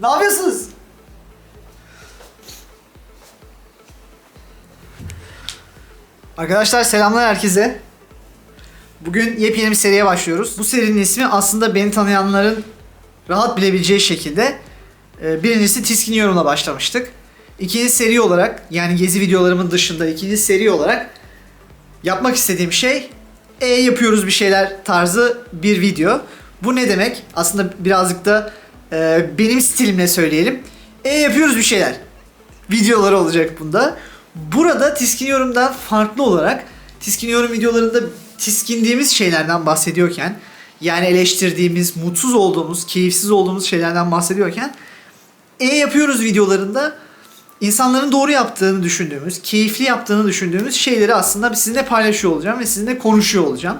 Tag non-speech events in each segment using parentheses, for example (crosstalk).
ne yapıyorsunuz? Arkadaşlar selamlar herkese. Bugün yepyeni bir seriye başlıyoruz. Bu serinin ismi aslında beni tanıyanların rahat bilebileceği şekilde e, birincisi Tiskin Yorum'la başlamıştık. İkinci seri olarak yani gezi videolarımın dışında ikinci seri olarak yapmak istediğim şey e yapıyoruz bir şeyler tarzı bir video. Bu ne demek? Aslında birazcık da e, benim stilimle söyleyelim. E yapıyoruz bir şeyler. Videoları olacak bunda. Burada Tiskin Yorum'dan farklı olarak Tiskin Yorum videolarında tiskindiğimiz şeylerden bahsediyorken yani eleştirdiğimiz, mutsuz olduğumuz, keyifsiz olduğumuz şeylerden bahsediyorken E yapıyoruz videolarında insanların doğru yaptığını düşündüğümüz, keyifli yaptığını düşündüğümüz şeyleri aslında sizinle paylaşıyor olacağım ve sizinle konuşuyor olacağım.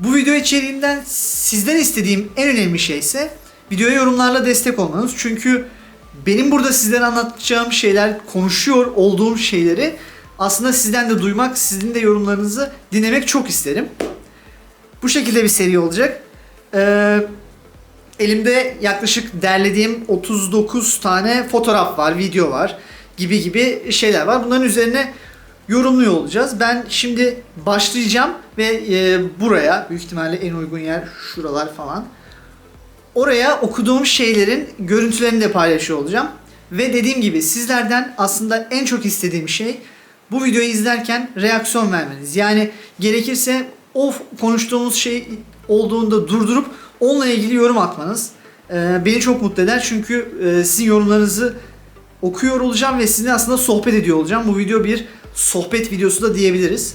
Bu video içeriğinden sizden istediğim en önemli şey ise videoya yorumlarla destek olmanız. Çünkü benim burada sizden anlatacağım şeyler, konuşuyor olduğum şeyleri aslında sizden de duymak, sizin de yorumlarınızı dinlemek çok isterim. Bu şekilde bir seri olacak. Ee, elimde yaklaşık derlediğim 39 tane fotoğraf var, video var gibi gibi şeyler var. Bunların üzerine yorumluyor olacağız. Ben şimdi başlayacağım ve e, buraya büyük ihtimalle en uygun yer şuralar falan. Oraya okuduğum şeylerin görüntülerini de paylaşıyor olacağım. Ve dediğim gibi sizlerden aslında en çok istediğim şey bu videoyu izlerken reaksiyon vermeniz. Yani gerekirse o konuştuğumuz şey olduğunda durdurup onunla ilgili yorum atmanız. Ee, beni çok mutlu eder çünkü e, sizin yorumlarınızı okuyor olacağım ve sizinle aslında sohbet ediyor olacağım. Bu video bir sohbet videosu da diyebiliriz.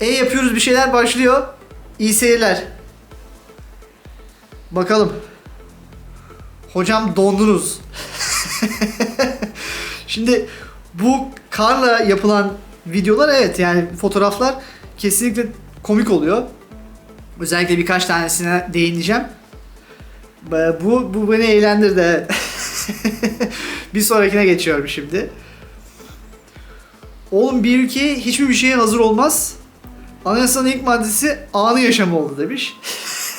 E yapıyoruz bir şeyler başlıyor. İyi seyirler. Bakalım. Hocam dondunuz. (laughs) Şimdi bu karla yapılan videolar evet yani fotoğraflar kesinlikle komik oluyor. Özellikle birkaç tanesine değineceğim. Bu, bu beni eğlendirdi. (laughs) bir sonrakine geçiyorum şimdi. Oğlum bir ülke hiçbir bir şeye hazır olmaz. Anayasanın ilk maddesi anı yaşamı oldu demiş.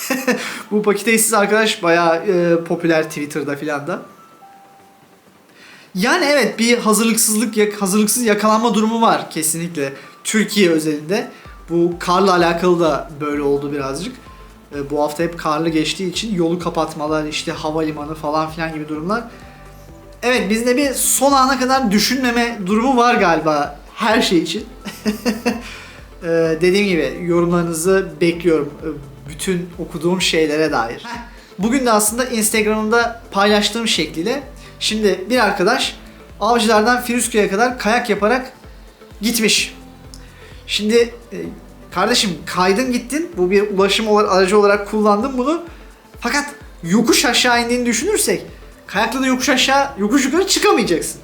(laughs) bu paketesiz arkadaş bayağı e, popüler Twitter'da filan da. Yani evet bir hazırlıksızlık hazırlıksız yakalanma durumu var kesinlikle Türkiye özelinde. Bu karla alakalı da böyle oldu birazcık. E, bu hafta hep karlı geçtiği için yolu kapatmalar, işte havalimanı falan filan gibi durumlar. Evet bizde bir son ana kadar düşünmeme durumu var galiba her şey için. (laughs) Ee, dediğim gibi yorumlarınızı bekliyorum. Ee, Bütün okuduğum şeylere dair. Bugün de aslında Instagram'da paylaştığım şekliyle şimdi bir arkadaş Avcılar'dan Firuzköy'e kadar kayak yaparak gitmiş. Şimdi e, kardeşim kaydın gittin. Bu bir ulaşım olarak, aracı olarak kullandın bunu. Fakat yokuş aşağı indiğini düşünürsek kayakla da yokuş aşağı, yokuş yukarı çıkamayacaksın.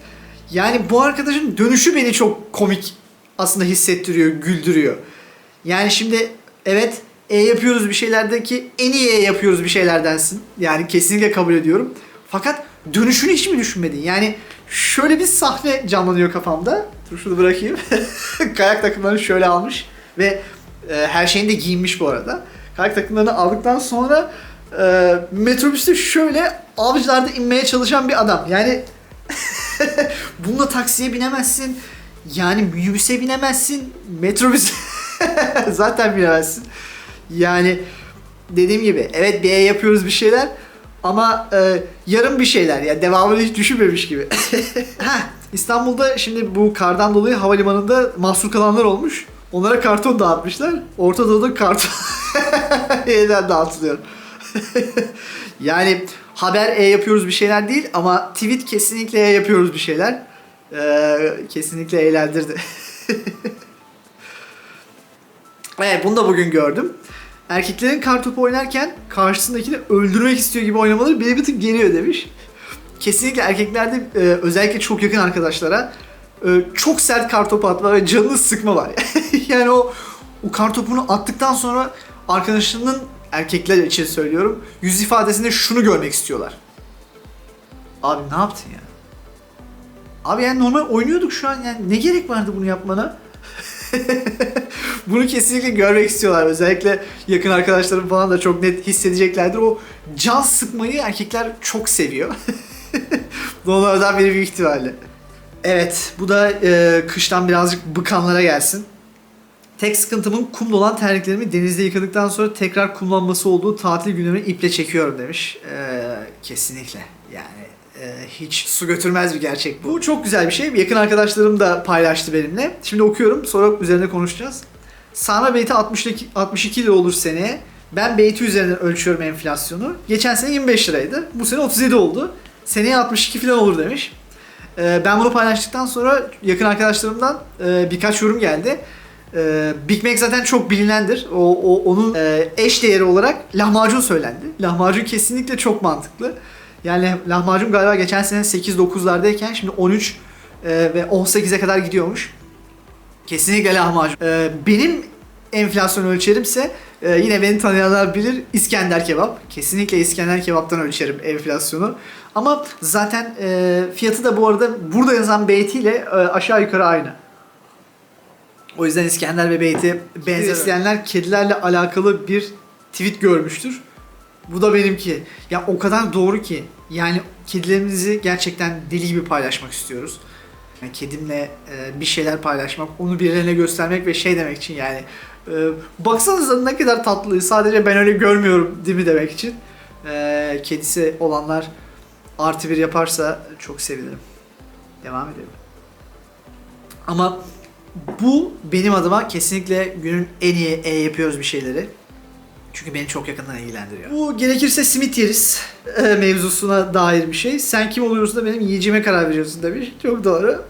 Yani bu arkadaşın dönüşü beni çok komik aslında hissettiriyor, güldürüyor. Yani şimdi evet E yapıyoruz bir şeylerdeki en iyi E yapıyoruz bir şeylerdensin. Yani kesinlikle kabul ediyorum. Fakat dönüşünü hiç mi düşünmedin? Yani şöyle bir sahne canlanıyor kafamda. Dur şunu bırakayım. (laughs) Kayak takımlarını şöyle almış ve e, her şeyini de giyinmiş bu arada. Kayak takımlarını aldıktan sonra e, metrobüste şöyle avcılarda inmeye çalışan bir adam. Yani (laughs) bununla taksiye binemezsin. Yani minibüse binemezsin. Metrobüse (laughs) zaten binemezsin. Yani dediğim gibi evet bir yapıyoruz bir şeyler ama e, yarım bir şeyler yani devamını hiç düşünmemiş gibi. (laughs) İstanbul'da şimdi bu kardan dolayı havalimanında mahsur kalanlar olmuş. Onlara karton dağıtmışlar. Orta Doğu'da karton (laughs) yeniden dağıtılıyor. yani haber E yapıyoruz bir şeyler değil ama tweet kesinlikle E yapıyoruz bir şeyler. Ee, kesinlikle eğlendirdi. (laughs) evet bunu da bugün gördüm. Erkeklerin kartopu oynarken karşısındakini öldürmek istiyor gibi oynamaları bir tık geliyor demiş. Kesinlikle erkeklerde e, özellikle çok yakın arkadaşlara e, çok sert kartopu atma ve canını sıkma var. (laughs) yani o o kartopunu attıktan sonra arkadaşının erkekler için söylüyorum yüz ifadesinde şunu görmek istiyorlar. Abi ne yaptın ya? Abi yani normal oynuyorduk şu an yani ne gerek vardı bunu yapmana? (laughs) Bunu kesinlikle görmek istiyorlar. Özellikle yakın arkadaşlarım falan da çok net hissedeceklerdir. O can sıkmayı erkekler çok seviyor. (laughs) Onlardan biri büyük ihtimalle. Evet, bu da e, kıştan birazcık bıkanlara gelsin. Tek sıkıntımın kumda olan terliklerimi denizde yıkadıktan sonra tekrar kumlanması olduğu tatil günlerimi iple çekiyorum demiş. Ee, kesinlikle. Yani e, hiç su götürmez bir gerçek bu. Bu çok güzel bir şey. Yakın arkadaşlarım da paylaştı benimle. Şimdi okuyorum sonra üzerine konuşacağız. Sarma beyti 62, 62 lira olur seneye. Ben beyti üzerinden ölçüyorum enflasyonu. Geçen sene 25 liraydı. Bu sene 37 oldu. Seneye 62 falan olur demiş. Ee, ben bunu paylaştıktan sonra yakın arkadaşlarımdan e, birkaç yorum geldi. Ee, Big Mac zaten çok bilinendir. O, o onun e, eş değeri olarak lahmacun söylendi. Lahmacun kesinlikle çok mantıklı. Yani lahmacun galiba geçen sene 8-9'lardayken şimdi 13 e, ve 18'e kadar gidiyormuş. Kesinlikle lahmacun. Ee, benim enflasyon ölçerimse e, yine beni tanıyanlar bilir İskender kebap. Kesinlikle İskender kebaptan ölçerim enflasyonu. Ama zaten e, fiyatı da bu arada burada yazan beytiyle e, aşağı yukarı aynı. O yüzden İskender ve Beyti benzer isteyenler kedilerle alakalı bir tweet görmüştür. Bu da benimki. Ya o kadar doğru ki. Yani kedilerimizi gerçekten deli gibi paylaşmak istiyoruz. Yani kedimle e, bir şeyler paylaşmak, onu birilerine göstermek ve şey demek için yani e, baksanıza ne kadar tatlı, sadece ben öyle görmüyorum değil mi demek için. E, kedisi olanlar artı bir yaparsa çok sevinirim. Devam edelim. Ama bu benim adıma kesinlikle günün en iyi e yapıyoruz bir şeyleri. Çünkü beni çok yakından ilgilendiriyor. Bu gerekirse simit yeriz e, mevzusuna dair bir şey. Sen kim oluyorsun da benim yiyeceğime karar veriyorsun demiş. Çok doğru.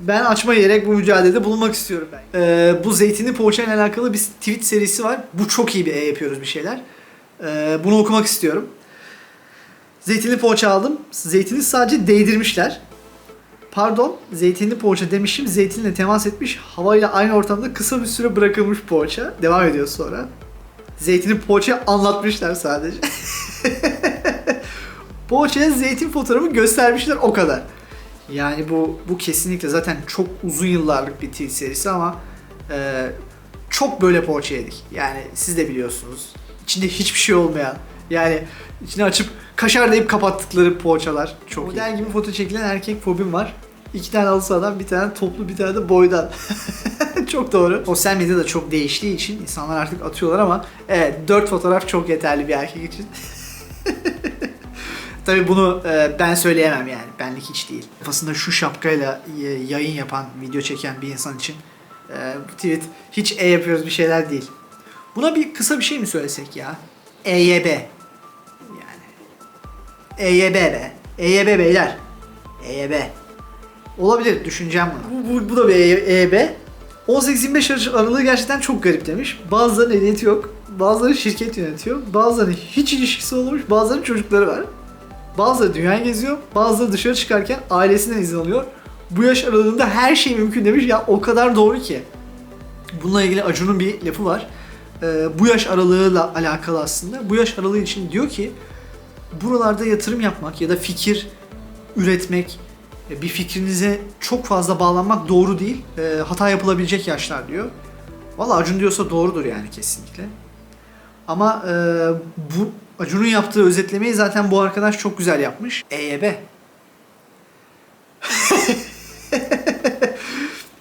Ben açma yiyerek bu mücadelede bulunmak istiyorum ben. E, bu zeytinli poğaçayla alakalı bir tweet serisi var. Bu çok iyi bir e yapıyoruz bir şeyler. E, bunu okumak istiyorum. Zeytinli poğaça aldım. Zeytini sadece değdirmişler. Pardon, zeytinli poğaça demişim. Zeytinle temas etmiş. Havayla aynı ortamda kısa bir süre bırakılmış poğaça. Devam ediyor sonra. Zeytinli poğaçayı anlatmışlar sadece. (laughs) Poğaçaya zeytin fotoğrafı göstermişler o kadar. Yani bu bu kesinlikle zaten çok uzun yıllarlık bir tweet serisi ama e, çok böyle poğaça yedik. Yani siz de biliyorsunuz. İçinde hiçbir şey olmayan. Yani içini açıp kaşar deyip kapattıkları poğaçalar. Çok Model gibi foto çekilen erkek fobim var. İki tane halı sahadan, bir tane toplu, bir tane de boydan. (laughs) (laughs) çok doğru. Sosyal medya da çok değiştiği için insanlar artık atıyorlar ama evet dört fotoğraf çok yeterli bir erkek için. (laughs) Tabii bunu e, ben söyleyemem yani. Benlik hiç değil. Kafasında şu şapkayla e, yayın yapan, video çeken bir insan için e, bu tweet hiç e yapıyoruz bir şeyler değil. Buna bir kısa bir şey mi söylesek ya? EYB. Yani. EYB be. EYB beyler. EYB. Olabilir düşüneceğim bunu. Bu, bu, bu da bir EYB. 18-25 yaş aralığı gerçekten çok garip demiş. Bazılarının ehliyeti yok. Bazıları şirket yönetiyor. Bazılarının hiç ilişkisi olmamış. Bazılarının çocukları var. Bazıları dünya geziyor. Bazıları dışarı çıkarken ailesinden izin alıyor. Bu yaş aralığında her şey mümkün demiş. Ya o kadar doğru ki. Bununla ilgili Acun'un bir lafı var. Ee, bu yaş aralığıyla alakalı aslında. Bu yaş aralığı için diyor ki buralarda yatırım yapmak ya da fikir üretmek, bir fikrinize çok fazla bağlanmak doğru değil. E, hata yapılabilecek yaşlar diyor. Valla Acun diyorsa doğrudur yani kesinlikle. Ama e, bu Acun'un yaptığı özetlemeyi zaten bu arkadaş çok güzel yapmış. EYB. (laughs)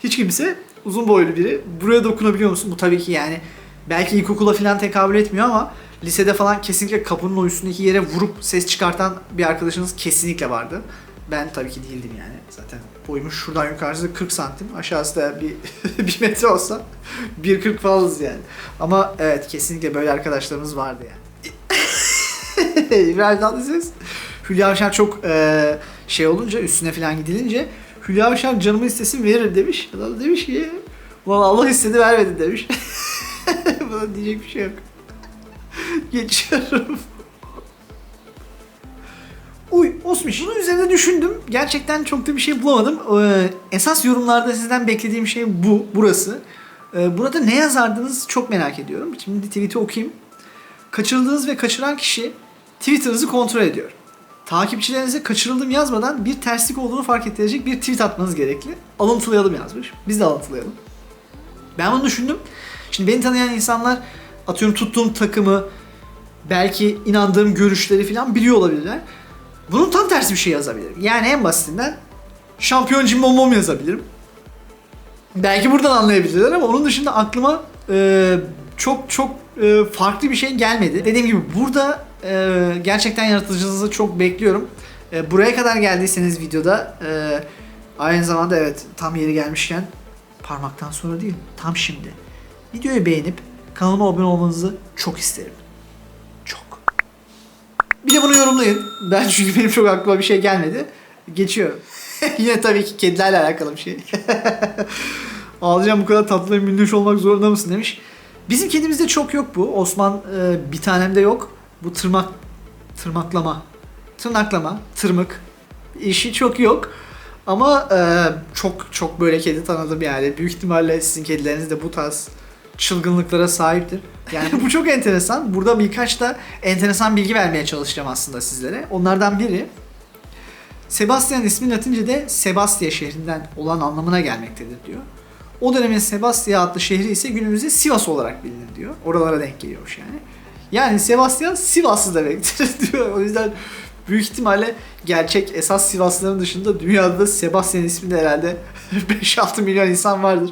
Hiç kimse uzun boylu biri. Buraya dokunabiliyor musun? Bu tabii ki yani belki ilkokula falan tekabül etmiyor ama lisede falan kesinlikle kapının o üstündeki yere vurup ses çıkartan bir arkadaşınız kesinlikle vardı. Ben tabii ki değildim yani. Zaten boyumuz şuradan yukarısı 40 santim. Aşağısı da bir, (laughs) bir metre olsa 1.40 falanız yani. Ama evet kesinlikle böyle arkadaşlarımız vardı yani. (laughs) İbrahim Tatlıses. Hülya Avşar çok e, şey olunca üstüne falan gidilince Hülya Avşar canımı istesin verir demiş. Adam da demiş ki Valla Allah istedi vermedi demiş. (laughs) Buna diyecek bir şey yok. Geçiyorum. Uy Osmiş. Bunun üzerine düşündüm. Gerçekten çok da bir şey bulamadım. Ee, esas yorumlarda sizden beklediğim şey bu. Burası. Ee, burada ne yazardınız çok merak ediyorum. Şimdi tweet'i okuyayım. Kaçırıldığınız ve kaçıran kişi Twitter'ınızı kontrol ediyor. Takipçilerinize kaçırıldım yazmadan bir terslik olduğunu fark ettirecek bir tweet atmanız gerekli. Alıntılayalım yazmış. Biz de alıntılayalım. Ben bunu düşündüm. Şimdi beni tanıyan insanlar atıyorum tuttuğum takımı belki inandığım görüşleri falan biliyor olabilirler. Bunun tam tersi bir şey yazabilirim. Yani en basitinden şampiyon Jim Bom yazabilirim. Belki buradan anlayabilirler ama onun dışında aklıma e, çok çok e, farklı bir şey gelmedi. Dediğim gibi burada e, gerçekten yaratıcınızı çok bekliyorum. E, buraya kadar geldiyseniz videoda e, aynı zamanda evet tam yeri gelmişken parmaktan sonra değil tam şimdi. Videoyu beğenip kanalıma abone olmanızı çok isterim. Bir de bunu yorumlayın. Ben çünkü benim çok aklıma bir şey gelmedi. Geçiyorum. (laughs) Yine tabii ki kedilerle alakalı bir şey. (laughs) Ağlayacağım bu kadar tatlı ve minnoş olmak zorunda mısın demiş. Bizim kedimizde çok yok bu. Osman e, bir tanemde yok. Bu tırmak tırmaklama, tırnaklama, tırmık işi çok yok. Ama e, çok çok böyle kedi tanıdım yani. Büyük ihtimalle sizin kedileriniz de bu tarz çılgınlıklara sahiptir. Yani (laughs) bu çok enteresan. Burada birkaç da enteresan bilgi vermeye çalışacağım aslında sizlere. Onlardan biri Sebastian ismi Latince'de Sebastia şehrinden olan anlamına gelmektedir diyor. O dönemin Sebastia adlı şehri ise günümüzde Sivas olarak bilinir diyor. Oralara denk geliyormuş yani. Yani Sebastian Sivaslı demektir (laughs) diyor. O yüzden büyük ihtimalle gerçek esas Sivaslıların dışında dünyada da Sebastian isminde herhalde (laughs) 5-6 milyon insan vardır.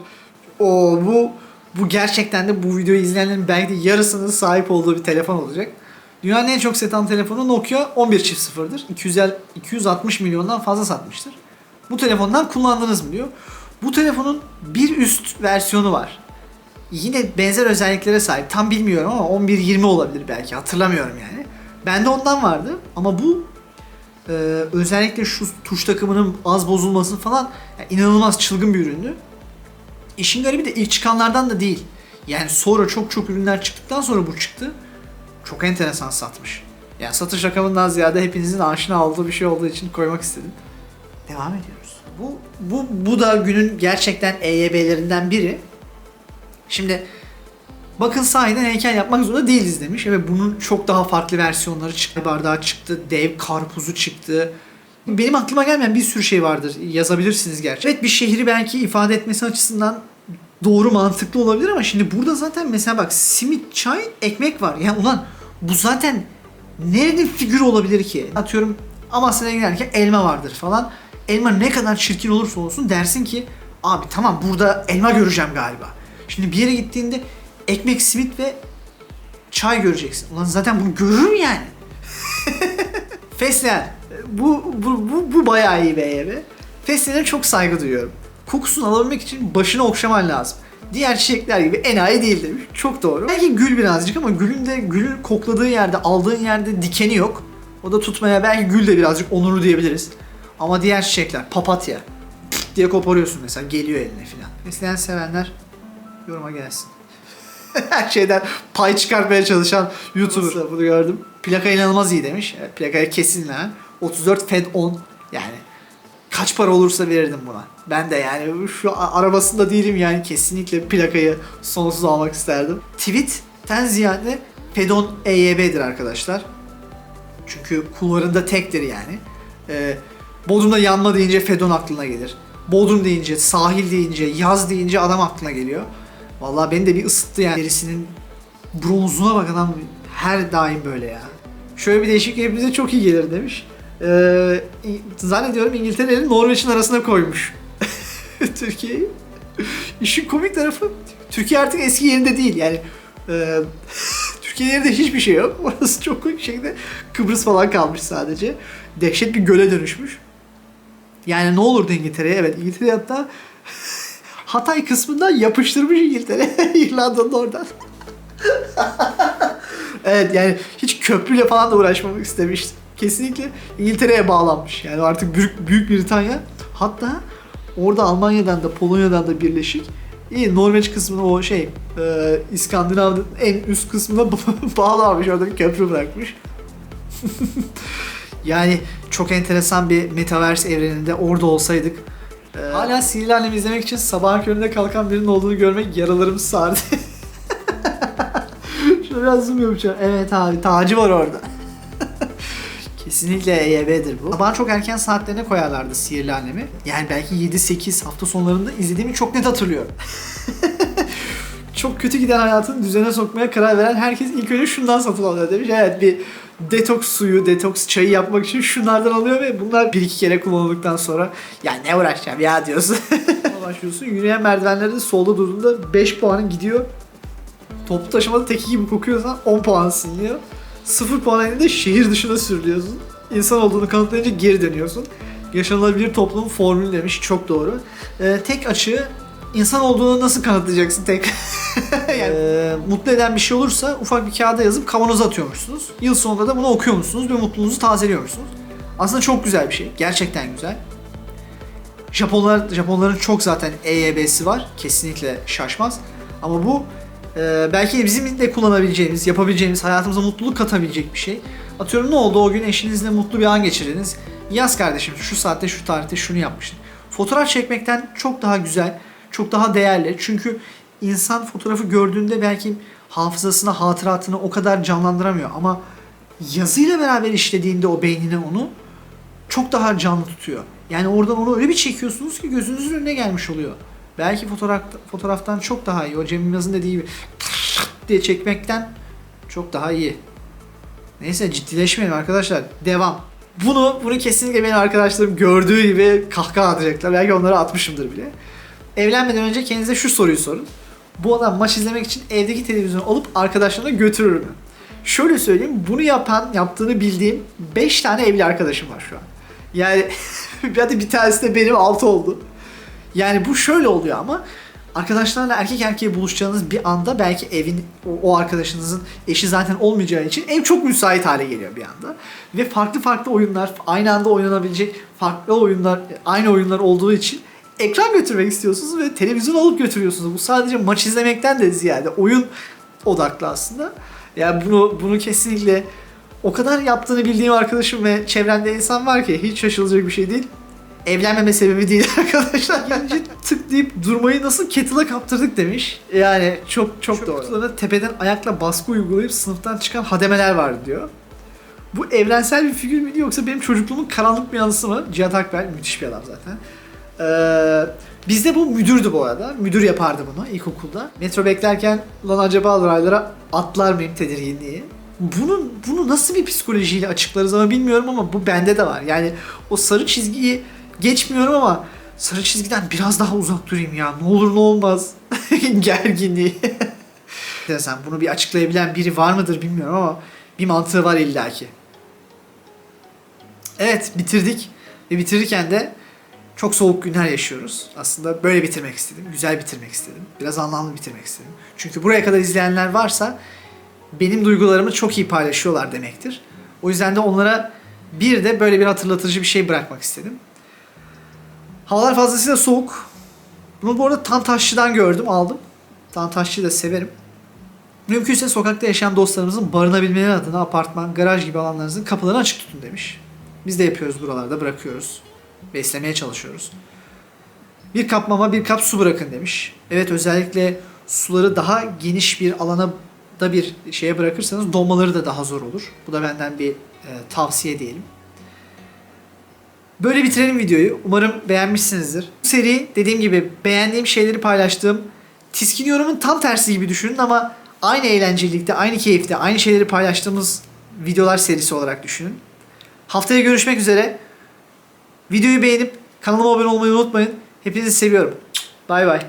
O bu bu gerçekten de bu videoyu izleyenlerin belki de yarısının sahip olduğu bir telefon olacak. Dünyanın en çok satan telefonu Nokia 11.0'dır. 250, 260 milyondan fazla satmıştır. Bu telefondan kullandınız mı diyor. Bu telefonun bir üst versiyonu var. Yine benzer özelliklere sahip. Tam bilmiyorum ama 11.20 olabilir belki. Hatırlamıyorum yani. Bende ondan vardı ama bu e, özellikle şu tuş takımının az bozulması falan yani inanılmaz çılgın bir üründü. İşin garibi de ilk çıkanlardan da değil. Yani sonra çok çok ürünler çıktıktan sonra bu çıktı. Çok enteresan satmış. Yani satış rakamından ziyade hepinizin aşina olduğu bir şey olduğu için koymak istedim. Devam ediyoruz. Bu bu bu da günün gerçekten EYB'lerinden biri. Şimdi bakın sahiden heykel yapmak zorunda değiliz demiş ve bunun çok daha farklı versiyonları çıktı. Bardağı çıktı, dev karpuzu çıktı. Benim aklıma gelmeyen bir sürü şey vardır. Yazabilirsiniz gerçi. Evet bir şehri belki ifade etmesi açısından doğru mantıklı olabilir ama şimdi burada zaten mesela bak simit, çay, ekmek var. Yani ulan bu zaten nerenin figürü olabilir ki? Atıyorum Amasya'ya giderken elma vardır falan. Elma ne kadar çirkin olursa olsun dersin ki abi tamam burada elma göreceğim galiba. Şimdi bir yere gittiğinde ekmek, simit ve çay göreceksin. Ulan zaten bunu görürüm yani. (laughs) Fesleğen. Bu, bu, bu, bu bayağı iyi bir evi. Fesleğen'e çok saygı duyuyorum. Kokusunu alabilmek için başını okşaman lazım. Diğer çiçekler gibi enayi değil demiş. Çok doğru. Belki gül birazcık ama gülün de gülün kokladığı yerde, aldığın yerde dikeni yok. O da tutmaya belki gül de birazcık onuru diyebiliriz. Ama diğer çiçekler, papatya pıt diye koparıyorsun mesela geliyor eline filan. Fesleğen sevenler yoruma gelsin. (laughs) Her şeyden pay çıkartmaya çalışan YouTuber. Bunu gördüm. Plaka inanılmaz iyi demiş. Evet, plakaya kesin lan. 34 Fed 10 yani kaç para olursa verirdim buna. Ben de yani şu arabasında değilim yani kesinlikle plakayı sonsuz almak isterdim. Tweet'ten ziyade Fedon EYB'dir arkadaşlar. Çünkü kulvarında tektir yani. Ee, Bodrum'da yanma deyince Fedon aklına gelir. Bodrum deyince, sahil deyince, yaz deyince adam aklına geliyor. Vallahi beni de bir ısıttı yani. Derisinin bronzuna bak adam her daim böyle ya. Şöyle bir değişiklik hepimize çok iyi gelir demiş. Ee, zannediyorum İngiltere Norveç'in arasına koymuş. (laughs) Türkiye'yi. İşin komik tarafı Türkiye artık eski yerinde değil yani. E, (laughs) Türkiye yerinde hiçbir şey yok. (laughs) Orası çok komik şekilde Kıbrıs falan kalmış sadece. Dehşet bir göle dönüşmüş. Yani ne olurdu İngiltere'ye? Evet İngiltere hatta Hatay kısmından yapıştırmış İngiltere. İrlanda'nın oradan. evet yani hiç köprüyle falan da uğraşmamak istemiştim. Kesinlikle İngiltere'ye bağlanmış. Yani artık Büyük, Büyük Britanya hatta orada Almanya'dan da Polonya'dan da birleşik. İyi Norveç kısmını o şey e, İskandinav'ın en üst kısmına (laughs) bağlamış orada bir köprü bırakmış. (laughs) yani çok enteresan bir metaverse evreninde orada olsaydık e, hala sihirli Alem izlemek için sabahın köründe kalkan birinin olduğunu görmek yaralarımı sardı. (laughs) Şöyle biraz zoom yapacağım. Evet abi tacı var orada. Kesinlikle EYB'dir bu. Sabahın çok erken saatlerine koyarlardı Sihirli Alemi. Yani belki 7-8 hafta sonlarında izlediğimi çok net hatırlıyorum. (laughs) çok kötü giden hayatını düzene sokmaya karar veren herkes ilk önce şundan satın alıyor demiş. Evet bir detoks suyu, detoks çayı yapmak için şunlardan alıyor ve bunlar bir iki kere kullanıldıktan sonra ya ne uğraşacağım ya diyorsun. (laughs) başlıyorsun. Yürüyen merdivenlerde solda durduğunda 5 puanın gidiyor. Toplu taşımada teki gibi kokuyorsan 10 puan siliniyor. 0 puan elinde şehir dışına sürülüyorsun. İnsan olduğunu kanıtlayınca geri dönüyorsun. Yaşanılabilir toplum formülü demiş. Çok doğru. Ee, tek açığı insan olduğunu nasıl kanıtlayacaksın tek? (laughs) yani, ee, mutlu eden bir şey olursa ufak bir kağıda yazıp kavanoza atıyormuşsunuz. Yıl sonunda da bunu okuyormuşsunuz ve mutluluğunuzu tazeliyormuşsunuz. Aslında çok güzel bir şey. Gerçekten güzel. Japonlar Japonların çok zaten EYB'si var. Kesinlikle şaşmaz. Ama bu e, belki bizim de kullanabileceğimiz, yapabileceğimiz, hayatımıza mutluluk katabilecek bir şey. Atıyorum ne oldu o gün eşinizle mutlu bir an geçirdiniz. Yaz kardeşim şu saatte şu tarihte şunu yapmıştın. Fotoğraf çekmekten çok daha güzel, çok daha değerli. Çünkü insan fotoğrafı gördüğünde belki hafızasına, hatıratını o kadar canlandıramıyor. Ama yazıyla beraber işlediğinde o beynine onu çok daha canlı tutuyor. Yani oradan onu öyle bir çekiyorsunuz ki gözünüzün önüne gelmiş oluyor. Belki fotoğraf, fotoğraftan çok daha iyi. O Cem Yılmaz'ın dediği gibi diye çekmekten çok daha iyi. Neyse ciddileşmeyelim arkadaşlar. Devam. Bunu bunu kesinlikle benim arkadaşlarım gördüğü gibi kahkaha atacaklar. Belki onlara atmışımdır bile. Evlenmeden önce kendinize şu soruyu sorun. Bu adam maç izlemek için evdeki televizyonu alıp arkadaşlarına götürür mü? Şöyle söyleyeyim, bunu yapan, yaptığını bildiğim 5 tane evli arkadaşım var şu an. Yani (laughs) hadi bir tanesi de benim 6 oldu. Yani bu şöyle oluyor ama arkadaşlarla erkek erkeğe buluşacağınız bir anda belki evin o, arkadaşınızın eşi zaten olmayacağı için ev çok müsait hale geliyor bir anda. Ve farklı farklı oyunlar, aynı anda oynanabilecek farklı oyunlar, aynı oyunlar olduğu için ekran götürmek istiyorsunuz ve televizyon alıp götürüyorsunuz. Bu sadece maç izlemekten de ziyade oyun odaklı aslında. Yani bunu bunu kesinlikle o kadar yaptığını bildiğim arkadaşım ve çevremde insan var ki hiç şaşılacak bir şey değil. Evlenmeme sebebi değil (laughs) arkadaşlar. Bence tıklayıp durmayı nasıl kettle'a kaptırdık demiş. Yani çok çok, doğru. Kutularına tepeden ayakla baskı uygulayıp sınıftan çıkan hademeler vardı diyor. Bu evrensel bir figür müydü yoksa benim çocukluğumun karanlık bir anısı mı? Cihat Akbel müthiş bir adam zaten. Ee, bizde bu müdürdü bu arada. Müdür yapardı bunu ilkokulda. Metro beklerken lan acaba raylara atlar mıyım tedirginliği. Bunun bunu nasıl bir psikolojiyle açıklarız ama bilmiyorum ama bu bende de var. Yani o sarı çizgiyi geçmiyorum ama sarı çizgiden biraz daha uzak durayım ya. Ne olur ne olmaz. (laughs) Gerginliği. (laughs) Sen bunu bir açıklayabilen biri var mıdır bilmiyorum ama bir mantığı var illaki. Evet bitirdik. Ve bitirirken de çok soğuk günler yaşıyoruz. Aslında böyle bitirmek istedim. Güzel bitirmek istedim. Biraz anlamlı bitirmek istedim. Çünkü buraya kadar izleyenler varsa benim duygularımı çok iyi paylaşıyorlar demektir. O yüzden de onlara bir de böyle bir hatırlatıcı bir şey bırakmak istedim. Havalar fazlasıyla soğuk. Bunu bu arada Tantaşçı'dan gördüm, aldım. Tantaşçı'yı da severim. Mümkünse sokakta yaşayan dostlarımızın barınabilmeleri adına apartman, garaj gibi alanlarınızın kapılarını açık tutun demiş. Biz de yapıyoruz buralarda, bırakıyoruz. Beslemeye çalışıyoruz. Bir kap mama, bir kap su bırakın demiş. Evet özellikle suları daha geniş bir alana da bir şeye bırakırsanız donmaları da daha zor olur. Bu da benden bir e, tavsiye diyelim. Böyle bitirelim videoyu. Umarım beğenmişsinizdir. Bu seri dediğim gibi beğendiğim şeyleri paylaştığım tiskiniyorumun tam tersi gibi düşünün ama aynı eğlencelilikte, aynı keyifte, aynı şeyleri paylaştığımız videolar serisi olarak düşünün. Haftaya görüşmek üzere. Videoyu beğenip kanalıma abone olmayı unutmayın. Hepinizi seviyorum. Bay bay.